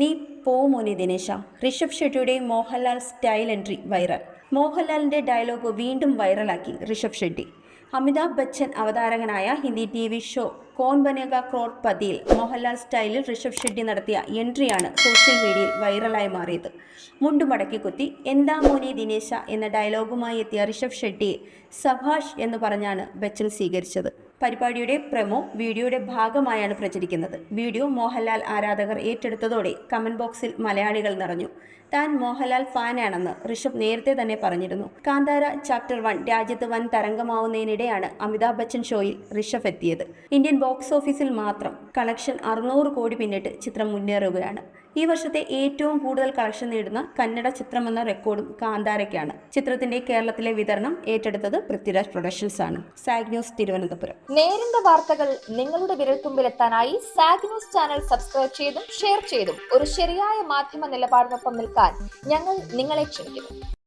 നീ പോ മോനെ ദിനേശ. ഋഷഭ് ഷെട്ടിയുടെ മോഹൻലാൽ സ്റ്റൈൽ എൻട്രി വൈറൽ മോഹൻലാലിന്റെ ഡയലോഗ് വീണ്ടും വൈറലാക്കി Rishab Shetty. Amitabh Bachchan അവതാരകനായ Hindi T V show Kaun Banega crore പതിയിൽ മോഹൻലാൽ സ്റ്റൈലിൽ ഋഷഭ് ഷെട്ടി നടത്തിയ എൻട്രിയാണ് സോഷ്യൽ മീഡിയയിൽ വൈറലായി മാറിയത്. മുണ്ടു മടക്കി കുത്തി എന്താ മോനെ ദിനേശ എന്ന ഡയലോഗുമായി എത്തിയ ഋഷഭ് ഷെട്ടിയെ സഭാഷ് എന്ന് പറഞ്ഞാണ് ബച്ചൻ സ്വീകരിച്ചത്. പരിപാടിയുടെ പ്രമോ വീഡിയോയുടെ ഭാഗമായാണ് പ്രചരിക്കുന്നത്. വീഡിയോ മോഹൻലാൽ ആരാധകർ ഏറ്റെടുത്തതോടെ കമന്റ് ബോക്സിൽ മലയാളികൾ നിറഞ്ഞു. താൻ മോഹൻലാൽ ഫാനാണെന്ന് ഋഷഭ് നേരത്തെ തന്നെ പറഞ്ഞിരുന്നു. കാന്താര ചാപ്റ്റർ വൺ രാജ്യത്ത് വൻ തരംഗമാവുന്നതിനിടെയാണ് അമിതാഭ് ബച്ചൻ ഷോയിൽ ഋഷഭ് എത്തിയത്. ഇന്ത്യൻ ബോക്സ് ഓഫീസിൽ മാത്രം കളക്ഷൻ അറുന്നൂറ് കോടി പിന്നിട്ട് ചിത്രം മുന്നേറുകയാണ്. ഈ വർഷത്തെ ഏറ്റവും കൂടുതൽ കളക്ഷൻ നേടുന്ന കന്നഡ ചിത്രമെന്ന റെക്കോർഡും കാന്താരയ്ക്കാണ്. ചിത്രത്തിന്റെ കേരളത്തിലെ വിതരണം ഏറ്റെടുത്തത് പൃഥ്വിരാജ് പ്രൊഡക്ഷൻസ് ആണ്. Zag news Thiruvananthapuram. നേരിന്റെ വാർത്തകൾ നിങ്ങളുടെ വിരൽത്തുമ്പിലെത്താനായി സാഗ് ന്യൂസ് ചാനൽ സബ്സ്ക്രൈബ് ചെയ്തും ഷെയർ ചെയ്തും ഒരു ശരിയായ മാധ്യമ നിലപാടിനൊപ്പം നിൽക്കാൻ ഞങ്ങൾ നിങ്ങളെ ക്ഷണിക്കുന്നു.